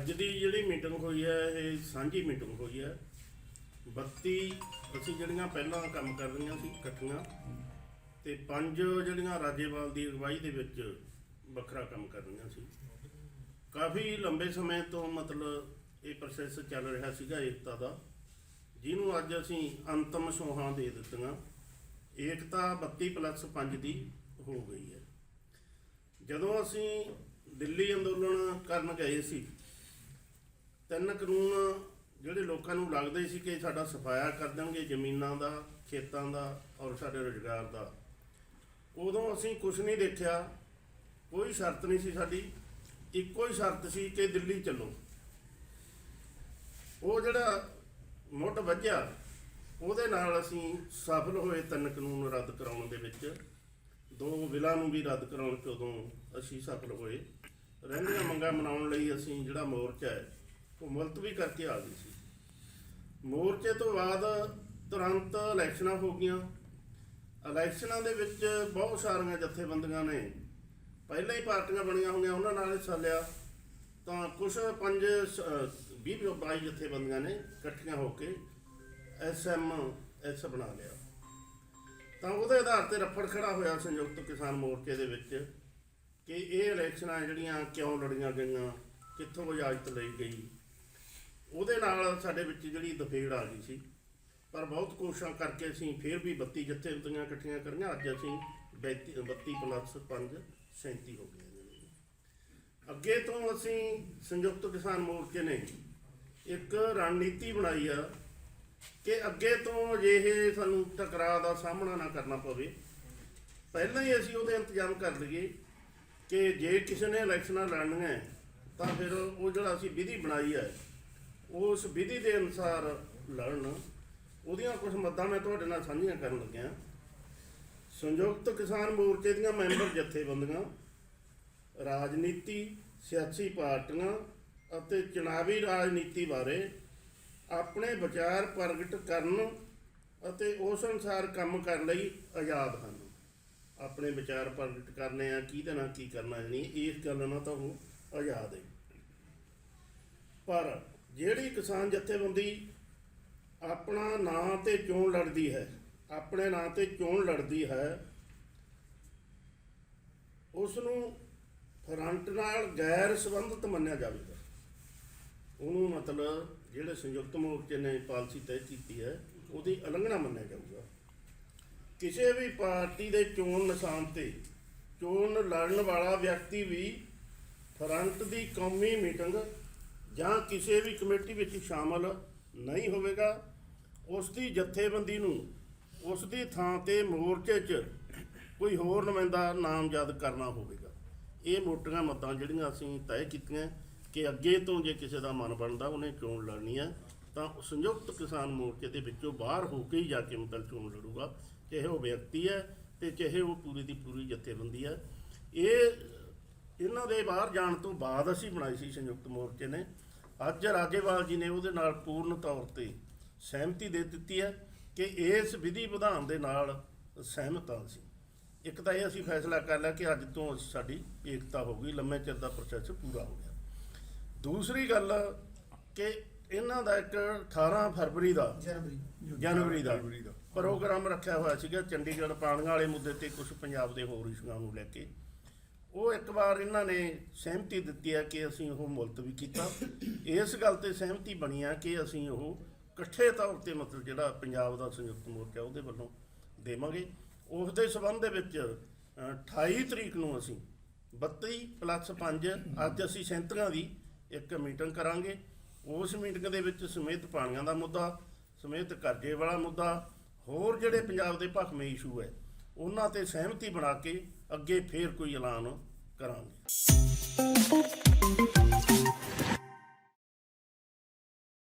ਅੱਜ ਦੀ ਜਿਹੜੀ ਮੀਟਿੰਗ ਹੋਈ ਹੈ, ਇਹ ਸਾਂਝੀ ਮੀਟਿੰਗ ਹੋਈ ਹੈ। 32 ਅਸੀਂ ਜਿਹੜੀਆਂ ਪਹਿਲਾਂ ਕੰਮ ਕਰ ਰਹੀਆਂ ਸੀ ਇਕੱਠੀਆਂ, ਤੇ ਪੰਜ ਜਿਹੜੀਆਂ ਰਾਜੇਵਾਲ ਦੀ ਅਗਵਾਈ ਦੇ ਵਿੱਚ ਵੱਖਰਾ ਕੰਮ ਕਰ ਰਹੀਆਂ ਸੀ। ਕਾਫੀ ਲੰਬੇ ਸਮੇਂ ਤੋਂ ਮਤਲਬ ਇਹ ਪ੍ਰੋਸੈਸ ਚੱਲ ਰਿਹਾ ਸੀਗਾ ਏਕਤਾ ਦਾ, ਜਿਹਨੂੰ ਅੱਜ ਅਸੀਂ ਅੰਤਮ ਸੋਹਾਂ ਦੇ ਦਿੱਤੀਆਂ। ਏਕਤਾ 32 ਪਲੱਸ 5 ਦੀ ਹੋ ਗਈ ਹੈ। ਜਦੋਂ ਅਸੀਂ ਦਿੱਲੀ ਅੰਦੋਲਨ ਕਰਨ ਗਏ ਸੀ ਤਿੰਨ ਕਾਨੂੰਨ ਜਿਹੜੇ ਲੋਕਾਂ ਨੂੰ ਲੱਗਦੇ ਸੀ ਕਿ ਸਾਡਾ ਸਫਾਇਆ ਕਰ ਦੇਣਗੇ ਜ਼ਮੀਨਾਂ ਦਾ, ਖੇਤਾਂ ਦਾ ਔਰ ਸਾਡੇ ਰੁਜ਼ਗਾਰ ਦਾ। ਉਦੋਂ ਅਸੀਂ ਕੁਝ ਨਹੀਂ ਦੇਖਿਆ, ਕੋਈ ਸ਼ਰਤ ਨਹੀਂ ਸੀ ਸਾਡੀ, ਇੱਕੋ ਹੀ ਸ਼ਰਤ ਸੀ ਕਿ ਦਿੱਲੀ ਚੱਲੋ। ਉਹ ਜਿਹੜਾ ਮੁੱਢ ਵੱਜਿਆ, ਉਹਦੇ ਨਾਲ ਅਸੀਂ ਸਫਲ ਹੋਏ ਤਿੰਨ ਕਾਨੂੰਨ ਰੱਦ ਕਰਾਉਣ ਦੇ ਵਿੱਚ। ਦੋ ਬਿੱਲਾਂ ਨੂੰ ਵੀ ਰੱਦ ਕਰਾਉਣ ਚ ਉਦੋਂ ਅਸੀਂ ਸਫਲ ਹੋਏ। ਰਹਿੰਦੀਆਂ ਮੰਗਾਂ ਮਨਾਉਣ ਲਈ ਅਸੀਂ ਜਿਹੜਾ ਮੋਰਚਾ ਹੈ ਉਹ ਮੁਲਤਵੀ ਕਰਕੇ ਆ ਗਈ ਸੀ। ਮੋਰਚੇ ਤੋਂ ਬਾਅਦ ਤੁਰੰਤ ਇਲੈਕਸ਼ਨਾਂ ਹੋ ਗਈਆਂ। ਇਲੈਕਸ਼ਨਾਂ ਦੇ ਵਿੱਚ ਬਹੁਤ ਸਾਰੀਆਂ ਜਥੇਬੰਦੀਆਂ ਨੇ, ਪਹਿਲਾਂ ਹੀ ਪਾਰਟੀਆਂ ਬਣੀਆਂ ਹੋਈਆਂ, ਉਹਨਾਂ ਨਾਲ ਹਿੱਸਾ ਲਿਆ ਤਾਂ ਕੁਝ ਪੰਜ 20 22 ਜਥੇਬੰਦੀਆਂ ਨੇ ਇਕੱਠੀਆਂ ਹੋ ਕੇ ਐਸਐਮ ਐਸ ਬਣਾ ਲਿਆ। ਤਾਂ ਉਹਦੇ ਆਧਾਰ ਤੇ ਰੱਫੜ ਖੜਾ ਹੋਇਆ ਸੰਯੁਕਤ ਕਿਸਾਨ ਮੋਰਚੇ ਦੇ ਵਿੱਚ ਕਿ ਇਹ ਇਲੈਕਸ਼ਨਾਂ ਜਿਹੜੀਆਂ ਕਿਉਂ ਲੜੀਆਂ ਗਈਆਂ, ਕਿੱਥੋਂ ਇਜਾਜ਼ਤ ਲਈ ਗਈ। ਉਹਦੇ ਨਾਲ ਸਾਡੇ ਵਿੱਚ ਜਿਹੜੀ ਦਫੇੜ ਆ ਗਈ ਸੀ। ਪਰ ਬਹੁਤ ਕੋਸ਼ਿਸ਼ਾਂ ਕਰਕੇ ਅਸੀਂ ਫਿਰ ਵੀ 32 ਜਥੇਬੰਦੀਆਂ ਇਕੱਠੀਆਂ ਕਰੀਆਂ, ਅੱਜ ਅਸੀਂ 32 32 ਪਲੱਸ 5 37 ਹੋ ਗਏ ਅੱਗੇ ਤੋਂ ਅਸੀਂ ਸੰਯੁਕਤ ਕਿਸਾਨ ਮੋਰਚੇ ਨੇ ਇੱਕ ਰਣਨੀਤੀ ਬਣਾਈ ਆ ਕਿ ਅੱਗੇ ਤੋਂ ਅਜਿਹੇ ਸਾਨੂੰ ਟਕਰਾਅ ਦਾ ਸਾਹਮਣਾ ਨਾ ਕਰਨਾ ਪਵੇ। ਪਹਿਲਾਂ ਹੀ ਅਸੀਂ ਉਹਦੇ ਇੰਤਜ਼ਾਮ ਕਰ ਲਈਏ ਕਿ ਜੇ ਕਿਸੇ ਨੇ ਇਲੈਕਸ਼ਨਾਂ ਲੜਨੀਆਂ, ਤਾਂ ਫਿਰ ਉਹ ਜਿਹੜਾ ਅਸੀਂ ਵਿਧੀ ਬਣਾਈ ਹੈ ਉਸ ਵਿਧੀ ਦੇ ਅਨੁਸਾਰ ਲੜਨ, ਉਹਦੀਆਂ ਕੁਝ ਮੱਦਾਂ ਮੈਂ ਤੁਹਾਡੇ ਨਾਲ ਸਾਂਝੀਆਂ ਕਰਨ ਲੱਗਿਆ। ਸੰਯੁਕਤ ਕਿਸਾਨ ਮੋਰਚੇ ਦੀਆਂ ਮੈਂਬਰ ਜਥੇਬੰਦੀਆਂ, ਰਾਜਨੀਤੀ, ਸਿਆਸੀ ਪਾਰਟੀਆਂ ਅਤੇ ਚੁਣਾਵੀ ਰਾਜਨੀਤੀ ਬਾਰੇ ਆਪਣੇ ਵਿਚਾਰ ਪ੍ਰਗਟ ਕਰਨ ਅਤੇ ਉਸ ਅਨੁਸਾਰ ਕੰਮ ਕਰਨ ਲਈ ਆਜ਼ਾਦ ਹਨ। ਆਪਣੇ ਵਿਚਾਰ ਪ੍ਰਗਟ ਕਰਨੇ ਆ, ਕਿਹਦੇ ਨਾਲ ਕੀ ਕਰਨਾ ਨਹੀਂ ਇਸ ਗੱਲ ਨਾਲ ਤਾਂ ਉਹ ਆਜ਼ਾਦ ਹੈ। ਪਰ ਜਿਹੜੀ ਕਿਸਾਨ ਜਥੇਬੰਦੀ ਆਪਣਾ ਨਾਂ ਤੇ ਚੋਣ ਲੜਦੀ ਹੈ, ਆਪਣੇ ਨਾਂ ਤੇ ਚੋਣ ਲੜਦੀ ਹੈ ਉਸ ਨੂੰ ਫਰੰਟ ਨਾਲ ਗੈਰ ਸੰਬੰਧਿਤ ਮੰਨਿਆ ਜਾਵੇਗਾ। ਉਹਨੂੰ ਮਤਲਬ ਜਿਹੜੇ ਸੰਯੁਕਤ ਮੋਰਚੇ ਨੇ ਪਾਲਿਸੀ ਤੈਅ ਕੀਤੀ ਹੈ, ਉਹਦੀ ਉਲੰਘਣਾ ਮੰਨਿਆ ਜਾਊਗਾ। ਕਿਸੇ ਵੀ ਪਾਰਟੀ ਦੇ ਚੋਣ ਨਿਸ਼ਾਨ ਤੇ ਚੋਣ ਲੜਨ ਵਾਲਾ ਵਿਅਕਤੀ ਵੀ ਫਰੰਟ ਦੀ ਕੌਮੀ ਮੀਟਿੰਗ ਜਾਂ ਕਿਸੇ ਵੀ ਕਮੇਟੀ ਵਿੱਚ ਸ਼ਾਮਲ ਨਹੀਂ ਹੋਵੇਗਾ, ਉਸ ਦੀ ਜਥੇਬੰਦੀ ਨੂੰ ਉਸ ਦੀ ਥਾਂ ਤੇ ਮੋਰਚੇ 'ਚ ਕੋਈ ਹੋਰ ਨੁਮਾਇੰਦਾ ਨਾਮਜ਼ਦ ਕਰਨਾ ਹੋਵੇਗਾ। ਇਹ ਮੋਟੀਆਂ ਮਤਾਂ ਜਿਹੜੀਆਂ ਅਸੀਂ ਤੈਅ ਕੀਤੀਆਂ ਕਿ ਅੱਗੇ ਤੋਂ ਜੇ ਕਿਸੇ ਦਾ ਮਨ ਬਣਦਾ ਉਹਨੇ ਚੋਣ ਲੜਨੀ ਹੈ, ਤਾਂ ਸੰਯੁਕਤ ਕਿਸਾਨ ਮੋਰਚੇ ਦੇ ਵਿੱਚੋਂ ਬਾਹਰ ਹੋ ਕੇ ਹੀ ਜਾ ਕੇ ਮਤਲਬ ਚੋਣ ਲੜੂਗਾ, ਚਾਹੇ ਉਹ ਵਿਅਕਤੀ ਹੈ ਤੇ ਚਾਹੇ ਉਹ ਪੂਰੀ ਦੀ ਪੂਰੀ ਜਥੇਬੰਦੀ ਹੈ। ਇਹ ਇਹਨਾਂ ਦੇ ਬਾਹਰ ਜਾਣ ਤੋਂ ਬਾਅਦ ਅਸੀਂ ਬਣਾਈ ਸੀ ਸੰਯੁਕਤ ਮੋਰਚੇ ਨੇ। ਅੱਜ ਰਾਜੇਵਾਲ ਜੀ ਨੇ ਉਹਦੇ ਨਾਲ ਪੂਰਨ ਤੌਰ ਤੇ ਸਹਿਮਤੀ ਦੇ ਦਿੱਤੀ ਹੈ ਕਿ ਇਸ ਵਿਧੀ ਵਿਧਾਨ ਦੇ ਨਾਲ ਸਹਿਮਤ ਹਾਂ ਅਸੀਂ। ਇੱਕ ਤਾਂ ਇਹ ਅਸੀਂ ਫੈਸਲਾ ਕਰ ਲਿਆ ਕਿ ਅੱਜ ਤੋਂ ਸਾਡੀ ਏਕਤਾ ਹੋ ਗਈ ਲੰਮੇ ਚਿਰ ਦਾ ਪ੍ਰੋਸੈਸ ਪੂਰਾ ਹੋ ਗਿਆ। ਦੂਸਰੀ ਗੱਲ ਕਿ ਇਹਨਾਂ ਦਾ ਇੱਕ 18 ਫਰਵਰੀ ਦਾ ਜਨਵਰੀ ਜਨਵਰੀ ਦਾ ਪ੍ਰੋਗਰਾਮ ਰੱਖਿਆ ਹੋਇਆ ਸੀਗਾ ਚੰਡੀਗੜ੍ਹ ਪਾਣੀਆਂ ਵਾਲੇ ਮੁੱਦੇ ਤੇ ਕੁਝ ਪੰਜਾਬ ਦੇ ਹੋਰ ਇਸ਼ੂਆਂ ਨੂੰ ਲੈ ਕੇ। ਉਹ ਇੱਕ ਵਾਰ ਇਹਨਾਂ ਨੇ ਸਹਿਮਤੀ ਦਿੱਤੀ ਹੈ ਕਿ ਅਸੀਂ ਉਹ ਮੁਲਤਵੀ ਕੀਤਾ। ਇਸ ਗੱਲ ਤੇ ਸਹਿਮਤੀ ਬਣੀ ਆ ਕਿ ਅਸੀਂ ਉਹ ਇਕੱਠੇ ਤੌਰ ਤੇ ਮਤਲਬ ਜਿਹੜਾ ਪੰਜਾਬ ਦਾ ਸੰਯੁਕਤ ਮੋਰਚਾ ਉਹਦੇ ਵੱਲੋਂ ਦੇਵਾਂਗੇ। ਉਸ ਦੇ ਸਬੰਧ ਦੇ ਵਿੱਚ ਅ, 28 ਤਰੀਕ ਨੂੰ ਅਸੀਂ 32 ਪਲੱਸ 5 ਅੱਜ ਅਸੀਂ ਸੈਂਤਰਾਂ ਦੀ ਇੱਕ ਮੀਟਿੰਗ ਕਰਾਂਗੇ। ਉਸ ਮੀਟਿੰਗ ਦੇ ਵਿੱਚ ਸਮੇਤ ਪਾਣੀਆਂ ਦਾ ਮੁੱਦਾ ਸਮੇਤ ਕਰਜ਼ੇ ਵਾਲਾ ਮੁੱਦਾ ਹੋਰ ਜਿਹੜੇ ਪੰਜਾਬ ਦੇ ਭਖਵੇਂ ਇਸ਼ੂ ਹੈ ਉਹਨਾਂ ਤੇ ਸਹਿਮਤੀ ਬਣਾ ਕੇ ਅੱਗੇ ਫੇਰ ਕੋਈ ਐਲਾਨ ਕਰਾਂਗੇ।